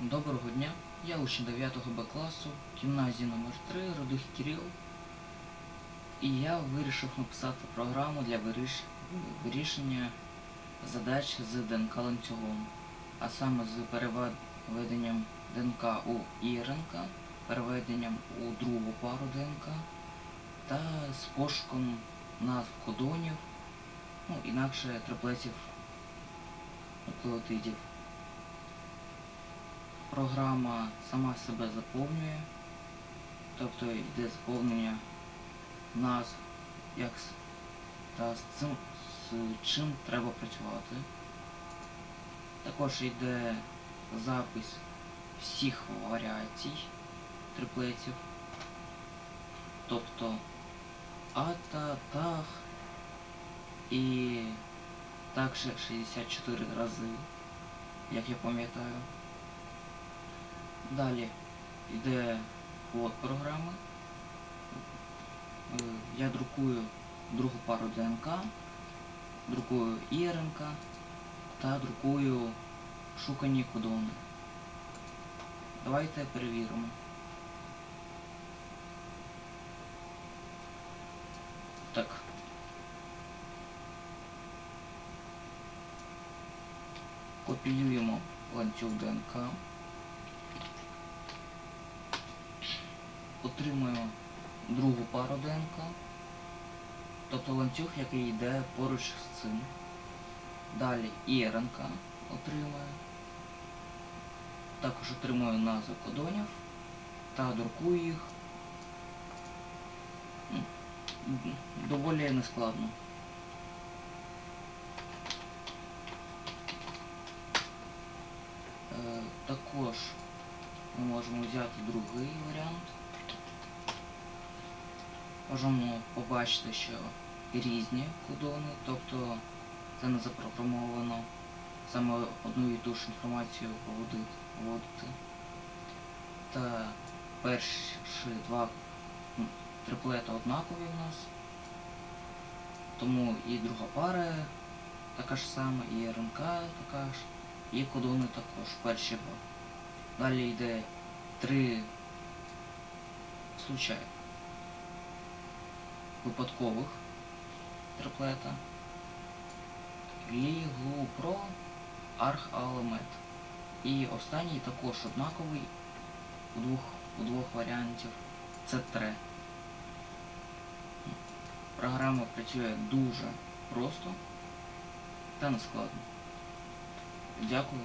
Доброго дня, я учень 9 Б класу гімназії номер 3 Радух Кирил. І я вирішив написати програму для виріш... вирішення задач з ДНК ланцюгом, а саме з переведенням ДНК у ІРНК, переведенням у другу пару ДНК та з пошуком назв кодонів, ну, інакше триплетів нуклеотидів. Програма сама себе заповнює, тобто йде заповнення назв, як та з цим з чим треба працювати. Також йде запис всіх варіацій триплетів, тобто ата, тах і так ще 64 рази, як я пам'ятаю. Далі йде код програми. Е, Я друкую другу пару ДНК, друкую ІРНК та друкую шукані кодони. Давайте перевіримо. Так. Копіюємо ланцюг ДНК. Отримуємо другу пару ДНК, тобто ланцюг, який йде поруч з цим. Далі і РНК отримує. Також отримую назви кодонів та друкую їх. М, Доволі нескладно. Е, Також ми можемо взяти другий варіант. Можемо побачити, що різні кодони, тобто це не запрограмовано саме одну і ту ж інформацію вводити. Та перші два м, триплети однакові в нас. Тому і друга пара така ж сама, і РНК така ж, і кодони також перші два. Далі йде три случайно випадкових триплета. Лі, Глу, Про, Арх, Алемет. І останній також однаковий у двох, у двох варіантів. Це тре. Програма працює дуже просто та нескладно. Дякую.